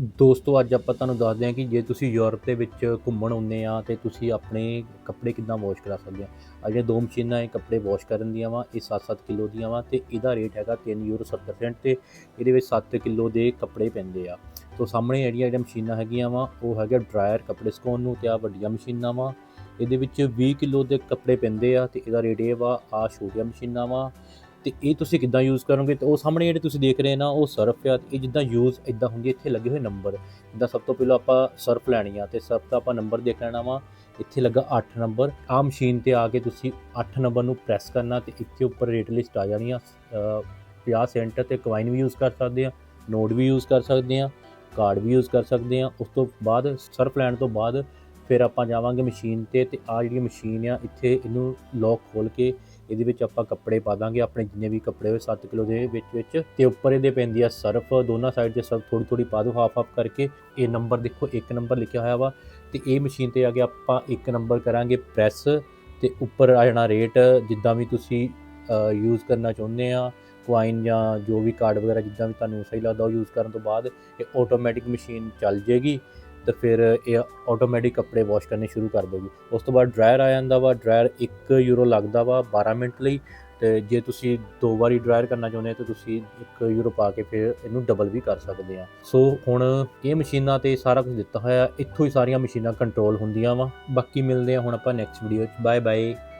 ਦੋਸਤੋ, ਅੱਜ ਆਪਾਂ ਤੁਹਾਨੂੰ ਦੱਸਦੇ ਹਾਂ ਕਿ ਜੇ ਤੁਸੀਂ ਯੂਰਪ ਦੇ ਵਿੱਚ ਘੁੰਮਣ ਆਉਂਦੇ ਆ ਤੇ ਤੁਸੀਂ ਆਪਣੇ ਕੱਪੜੇ ਕਿੱਦਾਂ ਵਾਸ਼ ਕਰਾ ਸਕਦੇ ਆ ਆ ਜਿਹੜੀਆਂ ਦੋ ਮਸ਼ੀਨਾਂ ਇਹ ਕੱਪੜੇ ਵਾਸ਼ ਕਰਨ ਦੀਆਂ ਵਾ, ਇਹ 7-7 ਕਿਲੋ ਦੀਆਂ ਵਾ ਤੇ ਇਹਦਾ ਰੇਟ ਹੈਗਾ 3 ਯੂਰੋ 70 ਸੈਂਟ ਤੇ ਇਹਦੇ ਵਿੱਚ 7 ਕਿਲੋ ਦੇ ਕੱਪੜੇ ਪੈਂਦੇ ਆ। ਤੋਂ ਸਾਹਮਣੇ ਜਿਹੜੀਆਂ ਜਿਹੜੀਆਂ ਮਸ਼ੀਨਾਂ ਹੈਗੀਆਂ ਵਾ, ਉਹ ਹੈਗਾ ਡਰਾਇਰ ਕੱਪੜੇ ਸੁਕਾਉਣ ਨੂੰ ਤੇ ਆ ਵੱਡੀਆਂ ਮਸ਼ੀਨਾਂ ਵਾ। ਇਹਦੇ ਵਿੱਚ 20 ਕਿਲੋ ਦੇ ਕੱਪੜੇ ਪੈਂਦੇ ਆ ਤੇ ਇਹਦਾ ਰੇਟ ਇਹ ਵਾ ਆ ਛੋਟੀਆਂ ਮਸ਼ੀਨਾਂ ਵਾ। ਤੇ ਇਹ ਤੁਸੀਂ ਕਿੱਦਾਂ ਯੂਜ਼ ਕਰੋਗੇ ਤੇ ਉਹ ਸਾਹਮਣੇ ਜਿਹੜੇ ਤੁਸੀਂ ਦੇਖ ਰਹੇ ਨਾ ਉਹ ਸਰਫ ਆ ਤੇ ਇਹ ਜਿੱਦਾਂ ਯੂਜ਼ ਇਦਾਂ ਹੁੰਦੀ ਹੈ, ਇੱਥੇ ਲੱਗੇ ਹੋਏ ਨੰਬਰ ਜਿੱਦਾਂ ਸਭ ਤੋਂ ਪਹਿਲਾਂ ਆਪਾਂ ਸਰਫ ਲੈਣੀ ਆ ਤੇ ਸਰਫ ਦਾ ਆਪਾਂ ਨੰਬਰ ਦੇਖ ਲੈਣਾ ਵਾ ਇੱਥੇ ਲੱਗਾ 8 ਨੰਬਰ ਆ ਮਸ਼ੀਨ ਤੇ ਆ ਕੇ ਤੁਸੀਂ 8 ਨੰਬਰ ਨੂੰ ਪ੍ਰੈਸ ਕਰਨਾ ਤੇ ਇੱਥੇ ਉੱਪਰ ਰੇਟ ਲਿਸਟ ਆ ਜਾਣੀ ਆ। ਅ, 50 ਸੈਂਟ ਤੇ ਕਵਾਈਨ ਵੀ ਯੂਜ਼ ਕਰ ਸਕਦੇ ਆ ਨੋਟ ਵੀ ਯੂਜ਼ ਕਰ ਸਕਦੇ ਆ ਕਾਰਡ ਵੀ ਯੂਜ਼ ਕਰ ਸਕਦੇ ਆ। ਉਸ ਤੋਂ ਬਾਅਦ ਸਰਫ ਲੈਣ ਤੋਂ ਬਾਅਦ ਫਿਰ ਆਪਾਂ ਜਾਵਾਂਗੇ ਮਸ਼ੀਨ ਤੇ ਤੇ ਆ ਜਿਹੜੀ ਮਸ਼ੀਨ ਆ ਇੱਥੇ ਇਹਨੂੰ ਲੌਕ ਖੋਲ ਕੇ ਇਹਦੇ ਵਿੱਚ ਆਪਾਂ ਕੱਪੜੇ ਪਾ ਦਾਂਗੇ, ਆਪਣੇ ਜਿੰਨੇ ਵੀ ਕੱਪੜੇ ਹੋਏ 7 ਕਿਲੋ ਦੇ ਵਿੱਚ ਵਿੱਚ। ਤੇ ਉੱਪਰ ਇਹਦੇ ਪੈਂਦੀ ਆ ਸਰਫ, ਦੋਨਾਂ ਸਾਈਡ ਤੇ ਸਰਫ ਥੋੜੀ ਥੋੜੀ ਪਾ ਦਿਓ ਹਾਫ ਹਾਫ ਕਰਕੇ। ਇਹ ਨੰਬਰ ਦੇਖੋ, ਇੱਕ ਨੰਬਰ ਲਿਖਿਆ ਹੋਇਆ ਵਾ। ਤੇ ਇਹ ਮਸ਼ੀਨ ਤੇ ਆ ਕੇ ਆਪਾਂ ਇੱਕ ਨੰਬਰ ਕਰਾਂਗੇ ਪ੍ਰੈਸ ਤੇ ਉੱਪਰ ਆ ਜਾਣਾ ਰੇਟ ਜਿੱਦਾਂ ਵੀ ਤੁਸੀਂ ਯੂਜ਼ ਕਰਨਾ ਚਾਹੁੰਦੇ ਆ ਕੁਆਇਨ ਜਾਂ ਜੋ ਵੀ ਕਾਰਡ ਵਗੈਰਾ ਜਿੱਦਾਂ ਵੀ ਤੁਹਾਨੂੰ ਸਹੀ ਲੱਗਦਾ ਉਹ ਯੂਜ਼ ਕਰਨ ਤੋਂ ਬਾਅਦ, ਇਹ ਆਟੋਮੈਟਿਕ ਮਸ਼ੀਨ ਚੱਲ ਜੇਗੀ। ਤੇ ਫਿਰ ਇਹ ਆਟੋਮੈਟਿਕ ਕੱਪੜੇ ਵਾਸ਼ ਕਰਨੇ ਸ਼ੁਰੂ ਕਰ ਦੇਗੀ ਉਸ ਤੋਂ ਬਾਅਦ ਡਰਾਇਰ ਆ ਜਾਂਦਾ ਵਾ ਡਰਾਇਰ 1 ਯੂਰੋ ਲੱਗਦਾ ਵਾ 12 ਮਿੰਟ ਲਈ ਤੇ ਜੇ ਤੁਸੀਂ ਦੋ ਵਾਰੀ ਡਰਾਇਰ ਕਰਨਾ ਚਾਹੁੰਦੇ ਹੋ ਤਾਂ ਤੁਸੀਂ 1 ਯੂਰੋ ਪਾ ਕੇ ਫਿਰ ਇਹਨੂੰ ਡਬਲ ਵੀ ਕਰ ਸਕਦੇ ਆ। ਸੋ ਹੁਣ ਇਹ ਮਸ਼ੀਨਾਂ ਤੇ ਸਾਰਾ ਕੁਝ ਦਿੱਤਾ ਹੋਇਆ, ਇੱਥੋਂ ਹੀ ਸਾਰੀਆਂ ਮਸ਼ੀਨਾਂ ਕੰਟਰੋਲ ਹੁੰਦੀਆਂ ਵਾ। ਬਾਕੀ ਮਿਲਦੇ ਆ ਹੁਣ ਆਪਾਂ ਨੈਕਸਟ ਵੀਡੀਓ 'ਚ ਬਾਏ ਬਾਏ